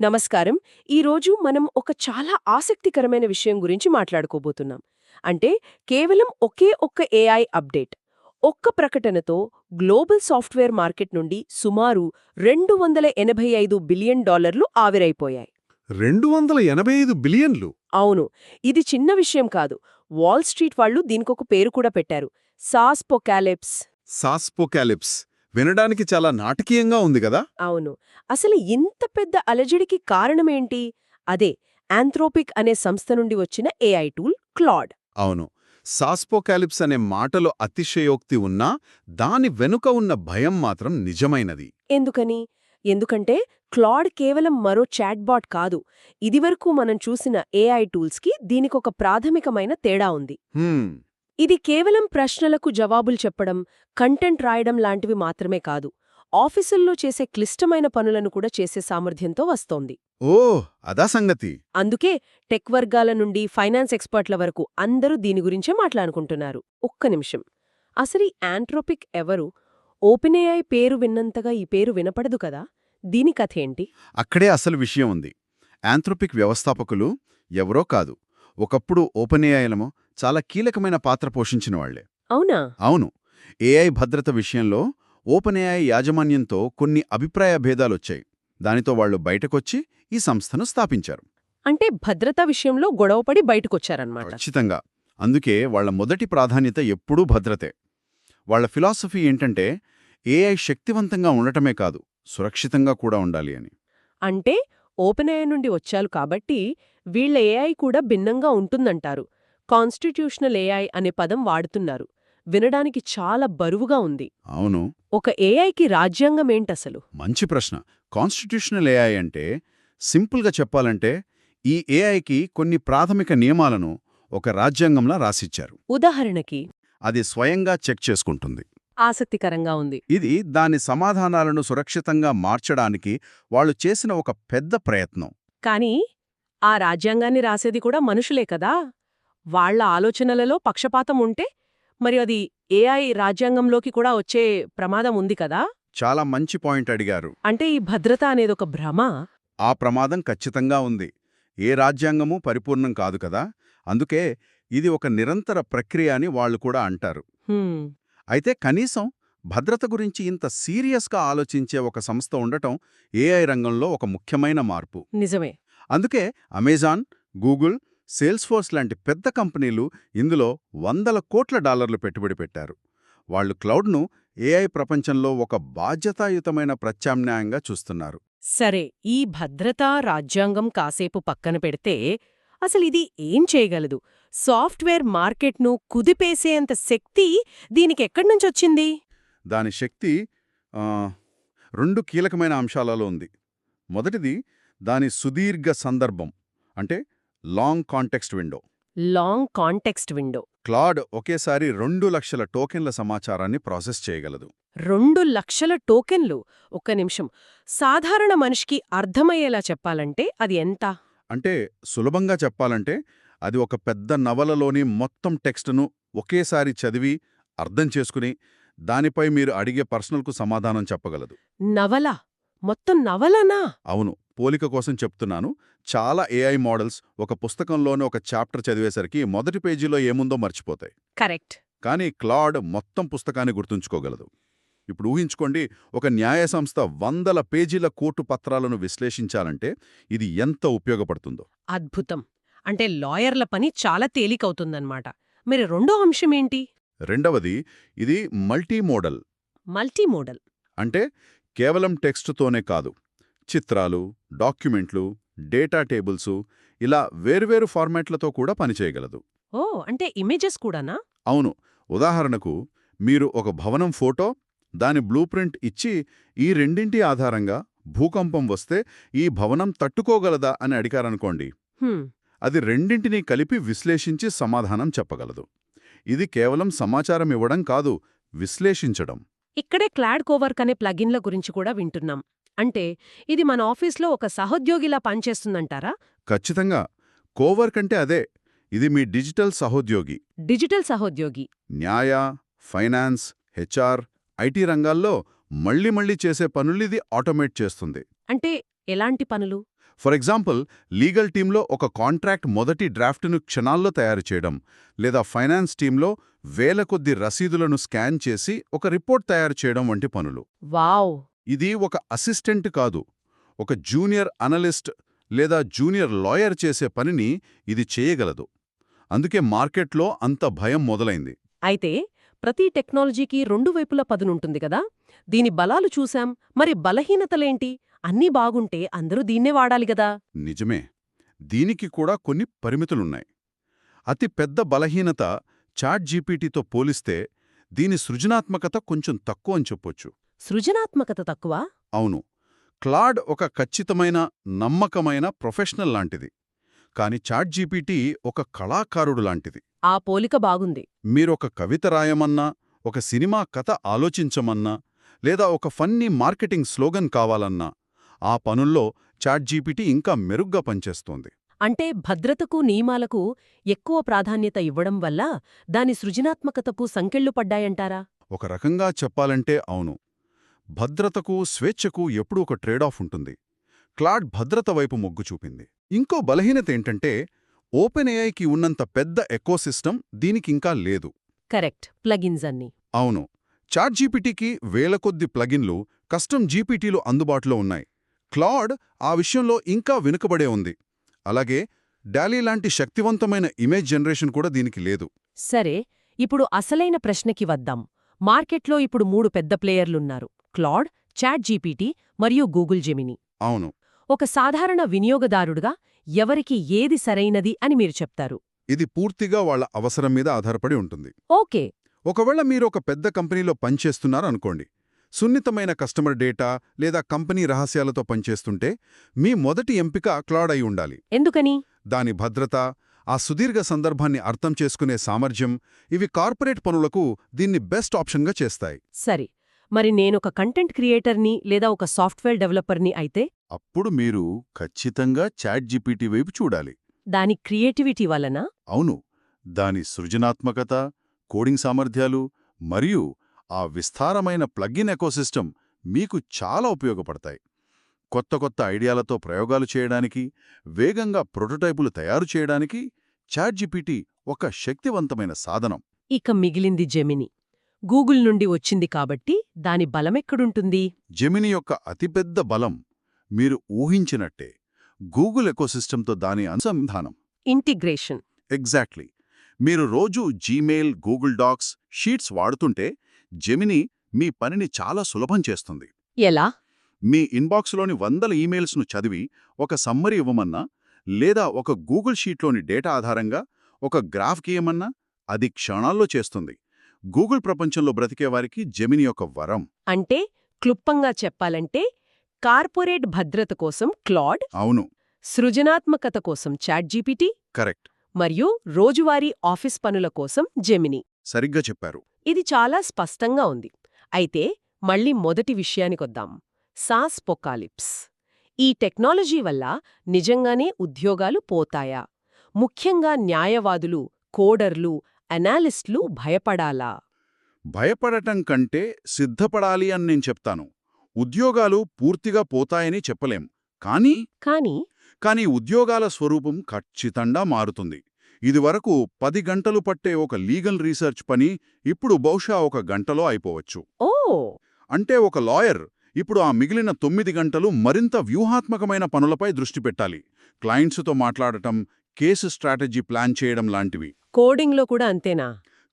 నమస్కారం. ఈరోజు మనం ఒక చాలా ఆసక్తికరమైన విషయం గురించి మాట్లాడుకోబోతున్నాం. అంటే కేవలం ఒకే ఒక్క ఏఐ అప్డేట్. ఒక్క ప్రకటనతో గ్లోబల్ సాఫ్ట్వేర్ మార్కెట్ నుండి సుమారు రెండు వందల ఎనభై ఐదు బిలియన్ డాలర్లు ఆవిరైపోయాయి. రెండు వందల ఎనభై ఐదు బిలియన్లు? అవును. ఇది చిన్న విషయం కాదు. వాల్ స్ట్రీట్ వాళ్ళు దీనికొక పేరు కూడా పెట్టారు. సాస్ పొకాలిప్స్. సాస్పోకాలిప్స్ వినడానికి చాలా నాటకీయంగా ఉంది కదా? అవును. అసలు ఇంత పెద్ద అలజడికి కారణమేంటి? అదే ఆంథ్రోపిక్ అనే సంస్థ నుండి వచ్చిన ఏఐ టూల్ క్లాడ్. అవును. సాస్పోకాలిప్స్ అనే మాటలో అతిశయోక్తి ఉన్నా దాని వెనుక ఉన్న భయం మాత్రం నిజమైనది. ఎందుకని? ఎందుకంటే క్లాడ్ కేవలం మరో చాట్బాట్ కాదు. ఇదివరకు మనం చూసిన ఏఐ టూల్స్కి దీనికొక ప్రాథమికమైన తేడా ఉంది. ఇది కేవలం ప్రశ్నలకు జవాబులు చెప్పడం కంటెంట్ రాయడం లాంటివి మాత్రమే కాదు. ఆఫీసుల్లో చేసే క్లిష్టమైన పనులను కూడా చేసే సామర్థ్యంతో వస్తోంది. ఓ అదా సంగతి. అందుకే టెక్ వర్గాల నుండి ఫైనాన్స్ ఎక్స్పర్ట్ల వరకు అందరూ దీని గురించే మాట్లాడుకుంటున్నారు. ఒక్క నిమిషం. అసలు ఈ ఆంట్రోపిక్ ఎవరు? ఓపెనేఐ పేరు విన్నంతగా ఈ పేరు వినపడదు కదా? దీని కథేంటి అక్కడే అసలు విషయం ఉంది. ఆంథ్రోపిక్ వ్యవస్థాపకులు ఎవరో కాదు. ఒకప్పుడు ఓపెన్ఏఐలము చాలా కీలకమైన పాత్ర పోషించిన వాళ్ళే అవునా? అవును. ఏఐ భద్రత విషయంలో ఓపెన్ఏఐ యాజమాన్యంతో కొన్ని అభిప్రాయ భేదాలొచ్చాయి. దానితో వాళ్ళు బయటకొచ్చి ఈ సంస్థను స్థాపించారు. అంటే భద్రతా విషయంలో గొడవపడి బయటకొచ్చారన్నమాట. ఖచ్చితంగా. అందుకే వాళ్ళ మొదటి ప్రాధాన్యత ఎప్పుడూ భద్రతే. వాళ్ళ ఫిలాసఫీ ఏంటంటే ఏఐ శక్తివంతంగా ఉండటమే కాదు సురక్షితంగా కూడా ఉండాలి అని. అంటే ఓపెనేఐ నుండి వచ్చారు కాబట్టి వీళ్ళ ఏఐ కూడా భిన్నంగా ఉంటుందంటారు. కాన్స్టిట్యూషనల్ ఏఐ అనే పదం వాడుతున్నారు. వినడానికి చాలా బరువుగా ఉంది. అవును. ఒక ఏఐకి రాజ్యాంగమేంటసలు మంచి ప్రశ్న. కాన్స్టిట్యూషనల్ ఏఐ అంటే సింపుల్గా చెప్పాలంటే ఈ ఏఐకి కొన్ని ప్రాథమిక నియమాలను ఒక రాజ్యాంగంలా రాసిచ్చారు. ఉదాహరణకి? అది స్వయంగా చెక్ చేసుకుంటుంది. ఆసక్తికరంగా ఉంది. ఇది దాని సమాధానాలను సురక్షితంగా మార్చడానికి వాళ్ళు చేసిన ఒక పెద్ద ప్రయత్నం. కానీ ఆ రాజ్యాంగాన్ని రాసేది కూడా మనుషులే కదా? వాళ్ళ ఆలోచనలలో పక్షపాతం ఉంటే మరి అది ఏఐ రాజ్యాంగంలోకి కూడా వచ్చే ప్రమాదం ఉంది కదా? చాలా మంచి పాయింట్ అడిగారు. అంటే ఈ భద్రత అనేదొక భ్రమ? ఆ ప్రమాదం ఖచ్చితంగా ఉంది. ఏ రాజ్యాంగమూ పరిపూర్ణం కాదు కదా? అందుకే ఇది ఒక నిరంతర ప్రక్రియ అని వాళ్ళు కూడా అంటారు. అయితే కనీసం భద్రత గురించి ఇంత సీరియస్గా ఆలోచించే ఒక సంస్థ ఉండటం ఏఐ రంగంలో ఒక ముఖ్యమైన మార్పు. నిజమే. అందుకే అమెజాన్ గూగుల్ సేల్స్ఫోర్స్ లాంటి పెద్ద కంపెనీలు ఇందులో వందల కోట్ల డాలర్లు పెట్టుబడి పెట్టారు. వాళ్ళు క్లౌడ్ను ఏఐ ప్రపంచంలో ఒక బాధ్యతాయుతమైన ప్రత్యామ్నాయంగా చూస్తున్నారు. సరే ఈ భద్రతా రాజ్యాంగం కాసేపు పక్కన పెడితే అసలు ఇది ఏం చేయగలదు? సాఫ్ట్వేర్ మార్కెట్ను కుదిపేసేంత శక్తి దీనికెక్కడ్నుంచొచ్చింది దాని శక్తి రెండు కీలకమైన అంశాలలో ఉంది. మొదటిది దాని సుదీర్ఘ సందర్భం. అంటే long context window. Long context window. Claude ఒకేసారి రెండు లక్షల టోకెన్ల సమాచారాన్ని ప్రాసెస్ చేయగలదు. రెండు లక్షల టోకెన్లు? ఒక్క నిమిషం. సాధారణ మనిషికి అర్థమయ్యేలా చెప్పాలంటే అది ఎంత? అంటే సులభంగా చెప్పాలంటే అది ఒక పెద్ద నవలలోని మొత్తం టెక్స్ట్ను ఒకేసారి చదివి అర్థం చేసుకుని దానిపై మీరు అడిగే పర్సనల్కు సమాధానం చెప్పగలదు. నవల? మొత్తం నవలనా? అవును. పోలిక కోసం చెప్తున్నాను. చాలా ఏఐ మోడల్స్ ఒక పుస్తకంలోని ఒక చాప్టర్ చదివేసరికి మొదటి పేజీలో ఏముందో మర్చిపోతాయి. కరెక్ట్. కానీ క్లాడ్ మొత్తం పుస్తకాన్ని గుర్తుంచుకోగలదు. ఇప్పుడు ఊహించుకోండి ఒక న్యాయ సంస్థ వందల పేజీల కోర్టు పత్రాలను విశ్లేషించాలంటే ఇది ఎంత ఉపయోగపడుతుందో. అద్భుతం. అంటే లాయర్ల పని చాలా తేలికవుతుందన్నమాట. మరి రెండో అంశమేంటి రెండవది ఇది మల్టీ మోడల్ మల్టీ మోడల్ అంటే కేవలం టెక్స్టుతోనే కాదు చిత్రాలు డాక్యుమెంట్లు డేటా టేబుల్సు ఇలా వేర్వేరు ఫార్మాట్లతో కూడా పనిచేయగలదు. ఓ అంటే ఇమేజెస్ కూడానా? అవును. ఉదాహరణకు మీరు ఒక భవనం ఫోటో దాని బ్లూ ప్రింట్ ఇచ్చి ఈ రెండింటి ఆధారంగా భూకంపం వస్తే ఈ భవనం తట్టుకోగలదా అని అడిగారనుకోండి. అది రెండింటినీ కలిపి విశ్లేషించి సమాధానం చెప్పగలదు. ఇది కేవలం సమాచారం ఇవ్వడం కాదు విశ్లేషించడం. ఇక్కడే క్లాడ్ కోవర్క్ అనే ప్లగిన్ల గురించి కూడా వింటున్నాం. అంటే ఇది మన ఆఫీస్లో ఒక సహోద్యోగిలా పనిచేస్తుందంటారా? ఖచ్చితంగా. కోవర్క్ అంటే అదే. ఇది మీ డిజిటల్ సహోద్యోగి. డిజిటల్ సహోద్యోగి. న్యాయ ఫైనాన్స్ హెచ్ఆర్ ఐటీ రంగాల్లో మళ్ళీ మళ్ళీ చేసే పనులిది ఆటోమేట్ చేస్తుంది. అంటే ఎలాంటి పనులు? ఫర్ ఎగ్జాంపుల్ లీగల్ టీంలో ఒక కాంట్రాక్ట్ మొదటి డ్రాఫ్ట్ను క్షణాల్లో తయారు చేయడం లేదా ఫైనాన్స్ టీంలో వేల కొద్ది రసీదులను స్కాన్ చేసి ఒక రిపోర్ట్ తయారు చేయడం వంటి పనులు. వావ్! ఇది ఒక అసిస్టెంట్ కాదు ఒక జూనియర్ అనలిస్ట్ లేదా జూనియర్ లాయర్ చేసే పనిని ఇది చేయగలదు. అందుకే మార్కెట్లో అంత భయం మొదలైంది. అయితే ప్రతి టెక్నాలజీకి రెండు వైపులా పదునుంటుంది కదా? దీని బలాలు చూశాం మరి బలహీనతలేంటి? అన్నీ బాగుంటే అందరూ దీన్నే వాడాలి గదా నిజమే దీనికి కూడా కొన్ని పరిమితులున్నాయి. అతి పెద్ద బలహీనత చాట్ జీపీటీతో పోలిస్తే దీని సృజనాత్మకత కొంచెం తక్కువ అని చెప్పొచ్చు. సృజనాత్మకత తక్కువ? అవును. క్లాడ్ ఒక ఖచ్చితమైన నమ్మకమైన ప్రొఫెషనల్ లాంటిది. కాని చాట్ జీపీటీ ఒక కళాకారుడు లాంటిది. ఆ పోలిక బాగుంది. మీరొక కవిత రాయమన్నా ఒక సినిమా కథ ఆలోచించమన్నా లేదా ఒక ఫన్నీ మార్కెటింగ్ స్లోగన్ కావాలన్నా ఆ పనుల్లో చాట్ జీపీటీ ఇంకా మెరుగ్గా పనిచేస్తోంది. అంటే భద్రతకు నియమాలకు ఎక్కువ ప్రాధాన్యత ఇవ్వడం వల్ల దాని సృజనాత్మకతకు సంకెళ్ళు పడ్డాయంటారా? ఒక రకంగా చెప్పాలంటే అవును. భద్రతకు స్వేచ్ఛకు ఎప్పుడూ ఒక ట్రేడాఫ్ ఉంటుంది. క్లాడ్ భద్రత వైపు మొగ్గు చూపింది. ఇంకో బలహీనత ఏంటంటే ఓపెన్ ఏఐకి ఉన్నంత పెద్ద ఎకోసిస్టమ్ దీనికింకా లేదు. కరెక్ట్. ప్లగిన్స్ అన్ని. అవును. చాట్ జీపీటీకి వేల కొద్ది ప్లగిన్లు కస్టమ్ జీపీటీలు అందుబాటులో ఉన్నాయి. క్లాడ్ ఆ విషయంలో ఇంకా వెనుకబడే ఉంది. అలాగే డాలీ లాంటి శక్తివంతమైన ఇమేజ్ జనరేషన్ కూడా దీనికి లేదు. సరే ఇప్పుడు అసలైన ప్రశ్నకి వద్దాం. మార్కెట్లో ఇప్పుడు మూడు పెద్ద ప్లేయర్లున్నారు. క్లాడ్ చాట్ జీపీటీ మరియు గూగుల్ జెమిని. అవును. ఒక సాధారణ వినియోగదారుడుగా ఎవరికి ఏది సరైనది అని మీరు చెప్తారు? ఇది పూర్తిగా వాళ్ళ అవసరం మీద ఆధారపడి ఉంటుంది. ఓకే. ఒకవేళ మీరు ఒక పెద్ద కంపెనీలో పనిచేస్తున్నారు అనుకోండి సున్నితమైన కస్టమర్ డేటా లేదా కంపెనీ రహస్యాలతో పనిచేస్తుంటే మీ మొదటి ఎంపిక క్లాడ్ అయి ఉండాలి. ఎందుకని? దాని భద్రత ఆ సుదీర్ఘ సందర్భాన్ని అర్థం చేసుకునే సామర్థ్యం ఇవి కార్పొరేట్ పనులకు దీన్ని బెస్ట్ ఆప్షన్గా చేస్తాయి. సరే. మరి నేనొక కంటెంట్ క్రియేటర్ని లేదా ఒక సాఫ్ట్వేర్ డెవలపర్ని అయితే? అప్పుడు మీరు ఖచ్చితంగా చాట్ జీపీటీ వైపు చూడాలి. దాని క్రియేటివిటీ వలన? అవును. దాని సృజనాత్మకత కోడింగ్ సామర్థ్యాలు మరియు ఆ విస్తారమైన ప్లగిన్ ఎకోసిస్టమ్ మీకు చాలా ఉపయోగపడతాయి. కొత్త కొత్త ఐడియాలతో ప్రయోగాలు చేయడానికి వేగంగా ప్రోటోటైపులు తయారు చేయడానికి చాట్ జీపీటీ ఒక శక్తివంతమైన సాధనం. ఇక మిగిలింది జెమిని. గూగుల్ నుండి వచ్చింది కాబట్టి దాని బలమెక్కడుంటుంది? జెమిని యొక్క అతిపెద్ద బలం మీరు ఊహించినట్టే గూగుల్ ఎకోసిస్టంతో దాని అనుసంధానం. ఇంటిగ్రేషన్. ఎగ్జాక్ట్లీ. మీరు రోజూ జీమెయిల్ గూగుల్ డాక్స్ షీట్స్ వాడుతుంటే జెమిని మీ పనిని చాలా సులభం చేస్తుంది. ఎలా? మీ ఇన్బాక్స్లోని వందల ఈమెయిల్స్ను చదివి ఒక సమ్మరీ ఇవ్వమన్నా లేదా ఒక గూగుల్ షీట్లోని డేటా ఆధారంగా ఒక గ్రాఫ్ గీయమన్నా అది క్షణాల్లో చేస్తుంది. గూగుల్ ప్రపంచంలో బ్రతికేవారికి జెమిని యొక్క వరం. అంటే క్లుప్తంగా చెప్పాలంటే కార్పొరేట్ భద్రత కోసం క్లాడ్ అవును. సృజనాత్మకత కోసం చాట్ జీపీటీ కరెక్ట్. మరియు రోజువారీ ఆఫీస్ పనుల కోసం జెమిని. సరిగ్గా చెప్పారు. ఇది చాలా స్పష్టంగా ఉంది. అయితే మళ్ళీ మొదటి విషయానికొద్దాం సాస్ పొకాలిప్స్. ఈ టెక్నాలజీ వల్ల నిజంగానే ఉద్యోగాలు పోతాయా? ముఖ్యంగా న్యాయవాదులు కోడర్లు అనాలిస్టులు భయపడాలా? భయపడటం కంటే సిద్ధపడాలి అని నేను చెప్తాను. ఉద్యోగాలు పూర్తిగా పోతాయని చెప్పలేం. కానీ కానీ కానీ ఉద్యోగాల స్వరూపం ఖచ్చితంగా మారుతుంది. ఇదివరకు పది గంటలు పట్టే ఒక లీగల్ రీసెర్చ్ పని ఇప్పుడు బహుశా ఒక గంటలో అయిపోవచ్చు. ఓ! అంటే ఒక లాయర్ ఇప్పుడు ఆ మిగిలిన తొమ్మిది గంటలు మరింత వ్యూహాత్మకమైన పనులపై దృష్టి పెట్టాలి. క్లయింట్స్తో మాట్లాడటం కేసు స్ట్రాటజీ ప్లాన్ చేయడం లాంటివి. కోడింగ్లో కూడా అంతేనా?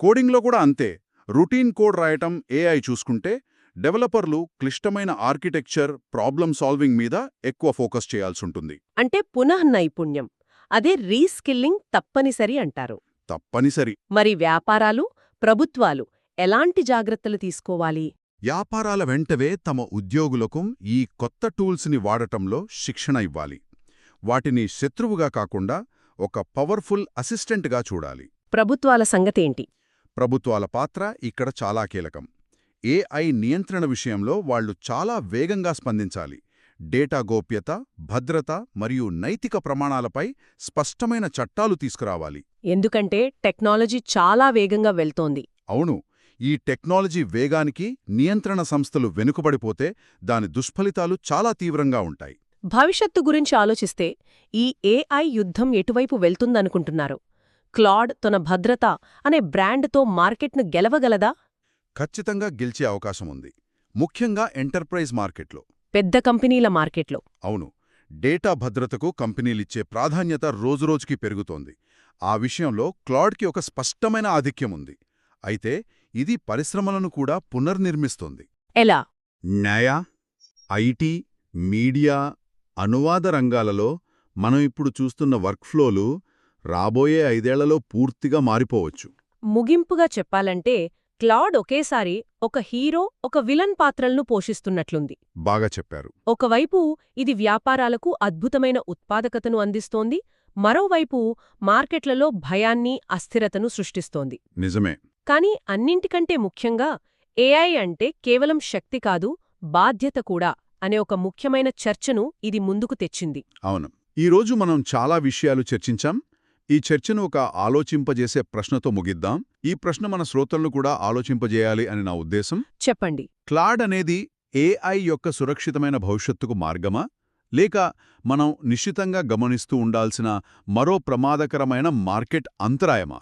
కోడింగ్లో కూడా అంతే. రొటీన్ కోడ్ రాయటం ఏఐ చూసుకుంటే డెవలపర్లు క్లిష్టమైన ఆర్కిటెక్చర్ ప్రాబ్లం సాల్వింగ్ మీద ఎక్కువ ఫోకస్ చేయాల్సుంటుంది అంటే పునః నైపుణ్యం. అదే రీస్కిల్లింగ్ తప్పనిసరి అంటారు. తప్పనిసరి. మరి వ్యాపారాలు ప్రభుత్వాలు ఎలాంటి జాగ్రత్తలు తీసుకోవాలి? వ్యాపారాల వెంటవే తమ ఉద్యోగులకు ఈ కొత్త టూల్స్ని వాడటంలో శిక్షణ ఇవ్వాలి. వాటిని శత్రువుగా కాకుండా ఒక పవర్ఫుల్ అసిస్టెంట్గా చూడాలి. ప్రభుత్వాల సంగతేంటి? ప్రభుత్వాల పాత్ర ఇక్కడ చాలా కీలకం. ఏఐ నియంత్రణ విషయంలో వాళ్ళు చాలా వేగంగా స్పందించాలి. డేటా గోప్యత భద్రత మరియు నైతిక ప్రమాణాలపై స్పష్టమైన చట్టాలు తీసుకురావాలి. ఎందుకంటే టెక్నాలజీ చాలా వేగంగా వెళ్తోంది. అవును ఈ టెక్నాలజీ వేగానికి నియంత్రణ సంస్థలు వెనుకబడిపోతే దాని దుష్ఫలితాలు చాలా తీవ్రంగా ఉంటాయి. భవిష్యత్తు గురించి ఆలోచిస్తే ఈ ఏఐ యుద్ధం ఎటువైపు వెళ్తుందనుకుంటున్నారు? క్లాడ్ తన భద్రత అనే బ్రాండ్తో మార్కెట్ను గెలవగలదా? ఖచ్చితంగా గెలిచే అవకాశం ఉంది ముఖ్యంగా ఎంటర్ప్రైజ్ మార్కెట్లో. పెద్ద కంపెనీల మార్కెట్లో. అవును. డేటా భద్రతకు కంపెనీలిచ్చే ప్రాధాన్యత రోజురోజుకి పెరుగుతోంది. ఆ విషయంలో క్లాడ్కి ఒక స్పష్టమైన ఆధిక్యం ఉంది అయితే ఇది పరిశ్రమలను కూడా పునర్నిర్మిస్తోంది. ఎలా? న్యాయ ఐటీ మీడియా అనువాద రంగాలలో మనం ఇప్పుడు చూస్తున్న వర్క్ఫ్లోలు రాబోయే ఐదేళ్ళలో పూర్తిగా మారిపోవచ్చు. ముగింపుగా చెప్పాలంటే క్లాడ్ ఒకేసారి ఒక హీరో ఒక విలన్ పాత్రలను పోషిస్తున్నట్లుంది. బాగా చెప్పారు. ఒకవైపు ఇది వ్యాపారాలకు అద్భుతమైన ఉత్పాదకతను అందిస్తోంది మరోవైపు మార్కెట్లలో భయాన్ని అస్థిరతను సృష్టిస్తోంది. నిజమే. కానీ అన్నింటికంటే ముఖ్యంగా ఏఐ అంటే కేవలం శక్తి కాదు బాధ్యత కూడా అనే ఒక ముఖ్యమైన చర్చను ఇది ముందుకు తెచ్చింది. అవును. ఈరోజు మనం చాలా విషయాలు చర్చించాం. ఈ చర్చను ఒక ఆలోచింపజేసే ప్రశ్నతో ముగిద్దాం. ఈ ప్రశ్న మన శ్రోతలను కూడా ఆలోచింపజేయాలి అని నా ఉద్దేశం. చెప్పండి. క్లాడ్ అనేది ఏఐ యొక్క సురక్షితమైన భవిష్యత్తుకు మార్గమా? లేక మనం నిశ్చితంగా గమనిస్తూ ఉండాల్సిన మరో ప్రమాదకరమైన మార్కెట్ అంతరాయమా?